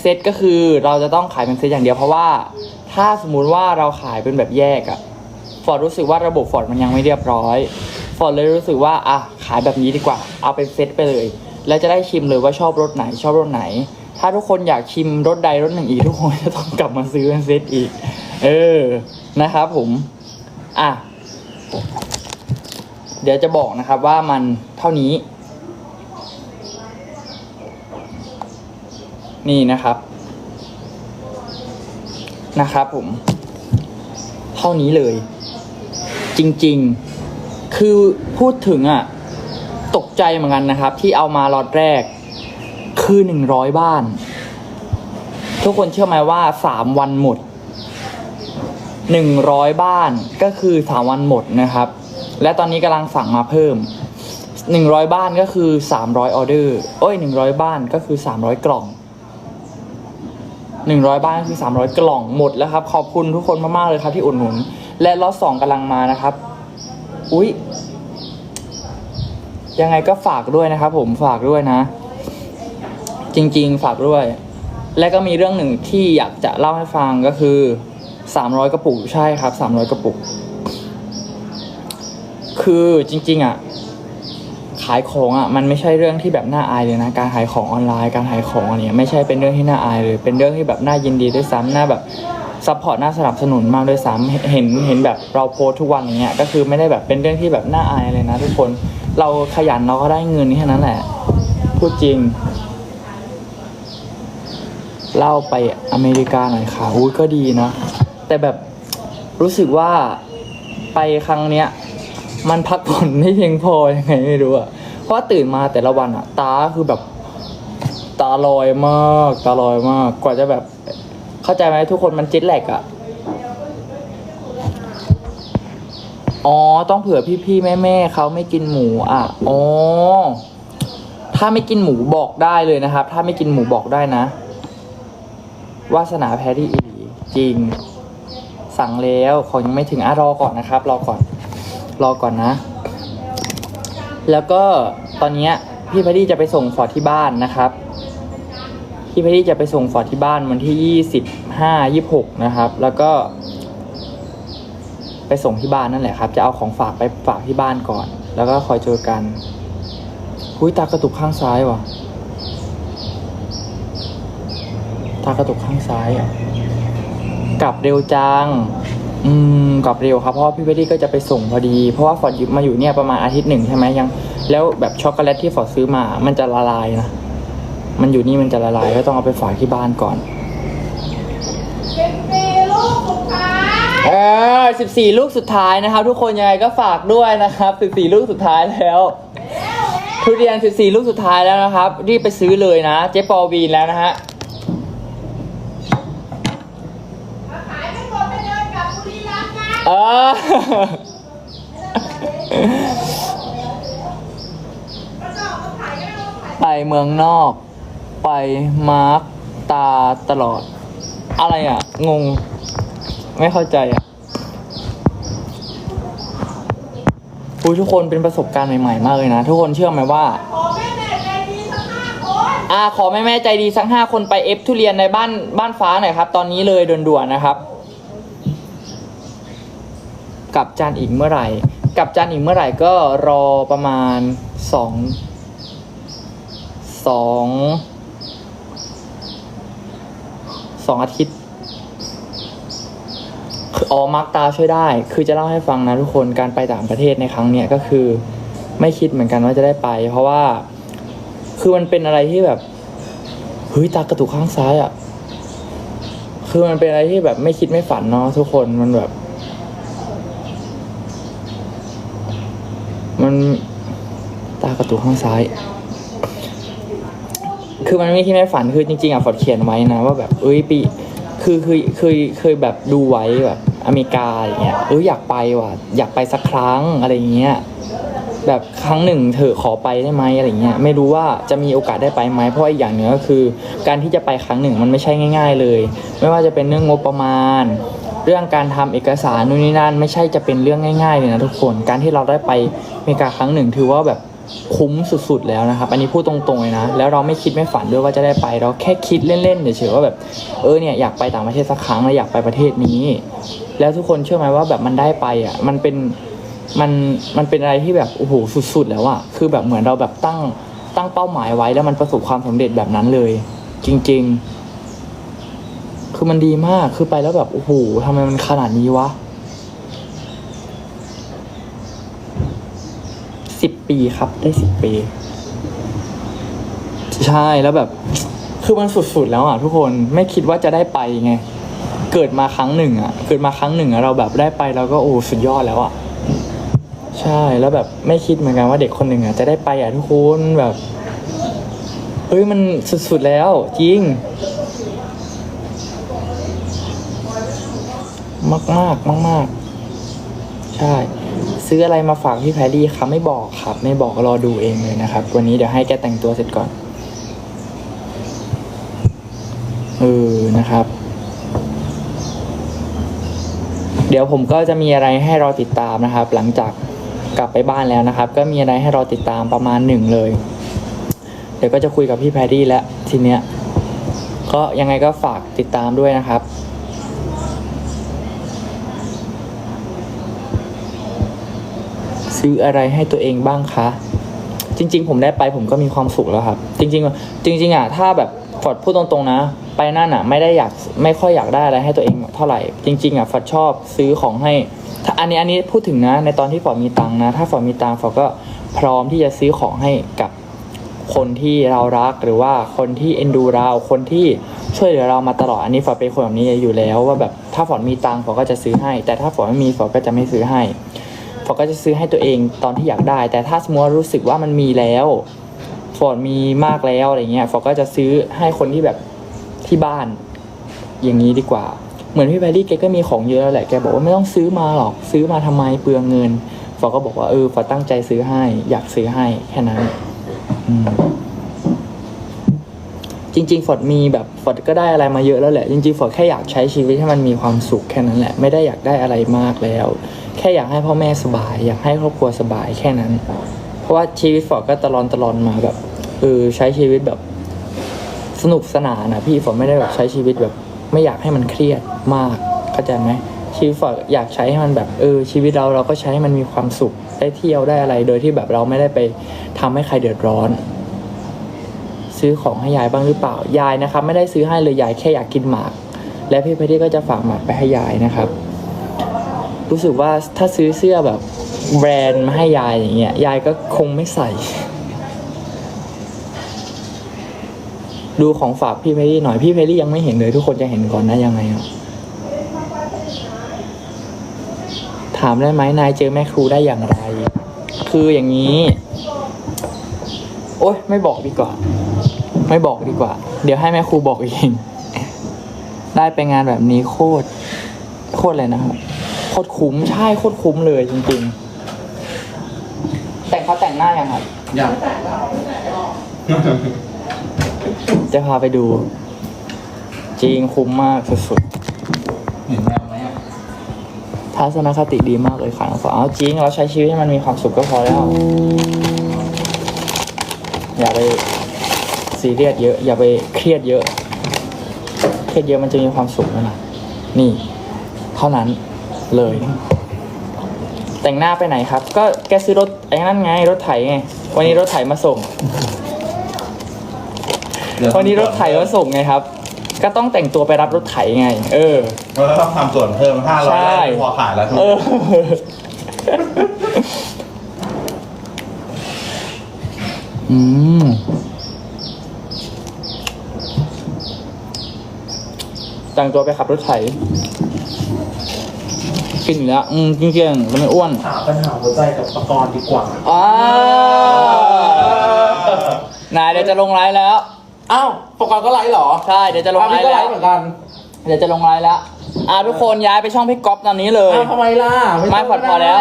เซตก็คือเราจะต้องขายเป็นเซตอย่างเดียวเพราะว่า ถ้าสมมุติว่าเราขายเป็นแบบแยกอะฟอร์ดรู้สึกว่าระบบฟอร์ดมันยังไม่เรียบร้อยฟอร์ดเลยรู้สึกว่าอะขายแบบนี้ดีกว่า เอาเป็นเซตไปเลย แล้วจะได้ชิมเลยว่าชอบรสไหนชอบรสไหน ถ้าทุกคนอยากชิมรสใดรสหนึ่งอีกทุกคนจะต้องกลับมาซื้อเป็นเซตอีก เออนะครับผมอะเดี๋ยวจะบอกนะครับว่ามันเท่านี้ นี่นะครับ นะครับผม เท่านี้เลย จริงๆ คือพูดถึงอะตกใจเหมือนกันนะครับ ที่เอามาล็อตแรก คือหนึ่งร้อยบ้าน ทุกคนเชื่อไหมว่าสามวันหมดหนึ่งร้อยบ้านก็คือสามวันหมดนะครับ และตอนนี้กำลังสั่งมาเพิ่มหนึ่งร้อยบ้านก็คือสามร้อยออเดอร์ โอ้ยหนึ่งร้อยบ้านก็คือสามร้อยกล่อง หนึ่งร้อยบ้านก็คือสามร้อยกล่องหมดแล้วครับ ขอบคุณทุกคนมากๆเลยครับที่อุดหนุน และล็อตสองกำลังมานะครับ อุ๊ย ยังไงก็ฝากด้วยนะครับ ผมฝากด้วยนะ จริงๆ ฝากด้วย และก็มีเรื่องหนึ่งที่อยากจะเล่าให้ฟังก็คือสามร้อยกระปุกใช่ครับสามร้อยกระปุก คือจริง ๆ อะายของอะมันไม่ใช่เรื่องที่แบบน่าอายเลยนะการขายของออนไลน์การขายของอะไรเนี้ยไม่ใช่เป็นเรื่องที่น่าอายเลย เป็นเรื่องที่แบบน่ายินดีด้วยซ้ำน่าแบบซัพพอร์ตน่าสนับสนุนมากด้วยซ้ำเห็นเห็นแบบเราโพสทุกวันอย่างเงี้ยก็คือไม่ได้แบบเป็นเรื่องที่แบบน่าอายเลยนะทุกคนเราขยันเราก็ได้เงินแค่นั้นแหละพูดจริงเล่าไปอเมริกาหน่อยค่ะอุ้ยก็ดีนะ แต่แบบรู้สึกว่าไปครั้งเนี้ยมันพักผ่อนไม่เพียงพอยังไงไม่รู้อะ ราะว่าตื่นมาแต่ละวันอะตาคือแบบตาลอยมาก ตาลอยมาก กว่าจะแบบ เข้าใจไหมทุกคนมันเจ็ตแลกอะอ๋อ ต้องเผื่อพี่ๆแม่ๆเขาไม่กินหมูอะอ๋อถ้าไม่กินหมูบอกได้เลยนะครับ ถ้าไม่กินหมูบอกได้นะ วาสนาแพ้ที่อีหลีจริง สั่งแล้วของยังไม่ถึงอะรอก่อนนะครับ รอก่อน รอก่อนนะ แล้วก็ตอนนี้พี่แพดดี้จะไปส่งฟอร์ดที่บ้านนะครับพี่แพดดี้จะไปส่งฟอร์ดที่บ้านวันที่ยี่สิบห้ายี่หกนะครับ แล้วก็ ไปส่งที่บ้านนั่นแหละครับ จะเอาของฝากไปฝากที่บ้านก่อน แล้วก็คอยเจอกันหุยตากระตุกข้างซ้ายว่ะตากระตุกข้างซ้ายอะกลับเร็วจัง อืมกลับเร็วครับเพราะว่าพี่เบดดี้ก็จะไปส่งพอดี เพราะว่าฟอร์ดอยู่มาอยู่เนี่ยประมาณอาทิตย์หนึ่งใช่ไหมยัง แล้วแบบช็อกโกแลตที่ฟอร์ดซื้อมามันจะละลายนะมันอยู่นี่มันจะละลายก็ต้องเอาไปฝากที่บ้านก่อน เป็นปีลูกสุดท้ายเออสิบสี่ลูกสุดท้ายนะครับ ทุกคนยังไงก็ฝากด้วยนะครับสิบสี่ลูกสุดท้ายแล้ว ทุเรียนสิบสี่ลูกสุดท้ายแล้วนะครับ รีบไปซื้อเลยนะ เจ๊ปอวีนแล้วนะฮะ มาขายไม่หมดไปเดินกลับบุรีรัมย์นะ เอ่าไปเมืองนอก ไปมาร์กตาตลอด อะไรอะ งง ไม่เข้าใจอะผู้ทุกคนเป็นประสบการณ์ใหม่ๆ มากเลยนะ ทุกคนเชื่อไหมว่าขอแม่แม่ใจดีสักห้าคนอ่า ขอแม่แม่ใจดีสักห้าคนไปเอฟทุเรียนในบ้านบ้านฟ้าหน่อยครับ ตอนนี้เลยด่วนๆนะครับ กลับจานอีกเมื่อไหร่ กลับจานอีกเมื่อไหร่ก็รอประมาณสองสองสองอาทิตย์คืออ๋อมาร์กตาช่วยได้ คือจะเล่าให้ฟังนะทุกคนการไปต่างประเทศในครั้งเนี้ยก็คือไม่คิดเหมือนกันว่าจะได้ไป เพราะว่า คือมันเป็นอะไรที่แบบเฮ้ยตากระตุกข้างซ้ายอะ่ะ คือมันเป็นอะไรที่แบบไม่คิดไม่ฝันเนาะทุกคนมันแบบ มันตากระตุกข้างซ้าย คือมันไม่คิดไม่ฝันคือจริงๆอะฟอดเขียนไว้นะ ว่าแบบเอ้ยปีคือคือเคยเคยแบบดูไว้แบบอเมริกาอย่างเงี้ยเอออยากไปว่ะอยากไปสักครั้งอะไรเงี้ยแบบครั้งหนึ่งเธอขอไปได้ไหมอะไรเงี้ยไม่รู้ว่าจะมีโอกาสได้ไปไหมเพราะอีกอย่างหนึ่งก็คือ การที่จะไปครั้งหนึ่งมันไม่ใช่ง่าย ๆ เลย ไม่ว่าจะเป็นเรื่องงบประมาณ เรื่องการทำเอกสารนู่นนี่นั่นไม่ใช่จะเป็นเรื่องง่ายๆเลยนะทุกคน การที่เราได้ไปอเมริกาครั้งหนึ่ง ถือว่าแบบคุ้มสุดๆแล้วนะครับ อันนี้พูดตรงๆเลยนะ แล้วเราไม่คิดไม่ฝันด้วยว่าจะได้ไป เราแค่คิดเล่นๆเฉยๆว่าแบบ เออเนี่ยอยากไปต่างประเทศสักครั้งแล้วอยากไปประเทศนี้ แล้วทุกคนเชื่อไหมว่าแบบมันได้ไปอะ มันเป็น มัน มันเป็นอะไรที่แบบโอ้โหสุดๆแล้วอะคือแบบเหมือนเราแบบตั้ง ตั้งเป้าหมายไว้แล้วมันประสบความสำเร็จแบบนั้นเลย จริง ๆ คือมันดีมากคือไปแล้วแบบโอ้โหทำไมมันขนาดนี้วะสิบปีครับได้สิบปี ใช่แล้วแบบ คือมันสุดๆแล้วอะทุกคนไม่คิดว่าจะได้ไปไง เกิดมาครั้งหนึ่งอะ เกิดมาครั้งหนึ่งอะเราแบบได้ไปเราก็โอ้สุดยอดแล้วอะใช่แล้วแบบไม่คิดเหมือนกันว่าเด็กคนหนึ่งอะจะได้ไปอะทุกคนแบบเฮ้ยมันสุดๆแล้วจริง มากมากมากมากใช่ ซื้ออะไรมาฝากพี่แพรรี่ครับไม่บอกครับ ไม่บอกรอดูเองเลยนะครับ วันนี้เดี๋ยวให้แกแต่งตัวเสร็จก่อนเออนะครับ เดี๋ยวผมก็จะมีอะไรให้เราติดตามนะครับ หลังจากกลับไปบ้านแล้วนะครับ ก็มีอะไรให้เราติดตามประมาณหนึ่งเลย เดี๋ยวก็จะคุยกับพี่แพรรี่แล้วทีเนี้ยก็ยังไงก็ฝากติดตามด้วยนะครับ ซื้ออะไรให้ตัวเองบ้างคะ จริง ๆ ผมได้ไปผมก็มีความสุขแล้วครับ จริง ๆ จริง ๆอะถ้าแบบฟอดพูดตรงๆนะ ไปนั่นอะ ไม่ได้อยากไม่ค่อยอยากได้อะไรให้ตัวเองเท่าไหร่ จริง ๆอะฟอดชอบซื้อของให้ถ้าอันนี้อันนี้พูดถึงนะ ในตอนที่ฟอดมีตังนะ ถ้าฟอดมีตังฟอดก็พร้อมที่จะซื้อของให้กับคนที่เรารักหรือว่าคนที่เอ็นดูเราคนที่ช่วยเหลือเรามาตลอดอันนี้ฟอดเป็นคนแบบนี้อยู่แล้วว่าแบบถ้าฟอดมีตังฟอดก็จะซื้อให้ แต่ถ้าฟอดไม่มีฟอดก็จะไม่ซื้อให้ อร์ก็จะซื้อให้ตัวเองตอนที่อยากได้ แต่ถ้าสมมติว่ารู้สึกว่ามันมีแล้วฟอร์ดมีมากแล้วอะไรเงี้ยฟอร์ก็จะซื้อให้คนที่แบบที่บ้านอย่างนี้ดีกว่า เหมือนพี่แพรรี่แกก็มีของเยอะแล้วแหละแกบอกว่าไม่ต้องซื้อมาหรอกซื้อมาทำไมเปลืองเงินฟอร์ก็บอกว่าเออฟอร์ตั้งใจซื้อให้ อยากซื้อให้แค่นั้นอืม จริงๆฟอร์ดมีแบบฟอร์ดก็ได้อะไรมาเยอะแล้วแหละ จริงๆฟอร์ดแค่อยากใช้ชีวิตให้มันมีความสุขแค่นั้นแหละ ไม่ได้อยากได้อะไรมากแล้ว แค่อยากให้พ่อแม่สบาย อยากให้ครอบครัวสบายแค่นั้น เพราะว่าชีวิตฟอร์ดก็ตลอนตลอนมาแบบเออใช้ชีวิตแบบสนุกสนานนะพี่ฟอร์ดไม่ได้แบบใช้ชีวิตแบบ ไม่อยากให้มันเครียดมากเข้าใจไหมชีวิตฟอร์ดอยากใช้ให้มันแบบเออชีวิตเราเราก็ใช้ให้มันมีความสุขได้เที่ยวได้อะไร โดยที่แบบเราไม่ได้ไปทำให้ใครเดือดร้อน ซื้อของให้ยายบ้างหรือเปล่า ยายนะครับ ไม่ได้ซื้อให้เลยยายแค่อยากกินหมาก และพี่เพชรก็จะฝากหมากไปให้ยายนะครับ รู้สึกว่าถ้าซื้อเสื้อแบบแบรนด์มาให้ยายอย่างเงี้ยยายก็คงไม่ใส่ ดูของฝากพี่เพรรี่หน่อยพี่เพรรี่ยังไม่เห็นเลย ทุกคนจะเห็นก่อนนะยังไงอะถามได้ไหมนายเจอแม่ครูได้อย่างไร คืออย่างนี้ โอ๊ยไม่บอกดีกว่า ไม่บอกดีกว่า เดี๋ยวให้แม่ครูบอกเองได้ไปงานแบบนี้โคตรโคตรเลยนะครับโคตรคุ้มใช่โคตรคุ้มเลยจริงๆ แต่งเขาแต่งหน้ายังครับอยากจะพาไปดู จริงคุ้มมากสุดเห็นแมวไหมอะๆทัศนคติดีมากเลยค่ะน้องฝาเอาจริงเราใช้ชีวิตให้มันมีความสุขก็พอแล้ว อย่าไปซีเรียสเยอะ อย่าไปเครียดเยอะ เครียดเยอะมันจะมีความสุขไหมล่ะนี่ เท่านั้นเลย แต่งหน้าไปไหนครับ ก็แกซื้อรถไอ้นั่นไง รถไถไง วันนี้รถไถมาส่งเดี๋ยวันนี้รถไถมาส่งไงครับ ก็ต้องแต่งตัวไปรับรถไถไง เออเราต้องทำส่วนเพิ่มห้าร้อยใช่พอขายแล้วทุก เอออืมแต่งตัวไปขับรถไถกินอยู่แล้วอืมกินเก่งๆมันไม่อ้วนหาปัญหาหัวใจกับประกรณ์ดีกว่าอ้านายเดี๋ยวจะลงไลน์แล้ว อ้าวประกรณ์ก็ไลฟ์เหรอใช่ เดี๋ยวจะลงอ้าวไลพี่น์ก็ไลแล้วฟ์เหมือนกันเดี๋ยวจะลงไลน์แล้ว อ่าทุกคนย้ายไปช่องพี่ก๊อฟตอนนี้เลย อ้าวทำไมล่ะไม่ต้งพอพอแล้ว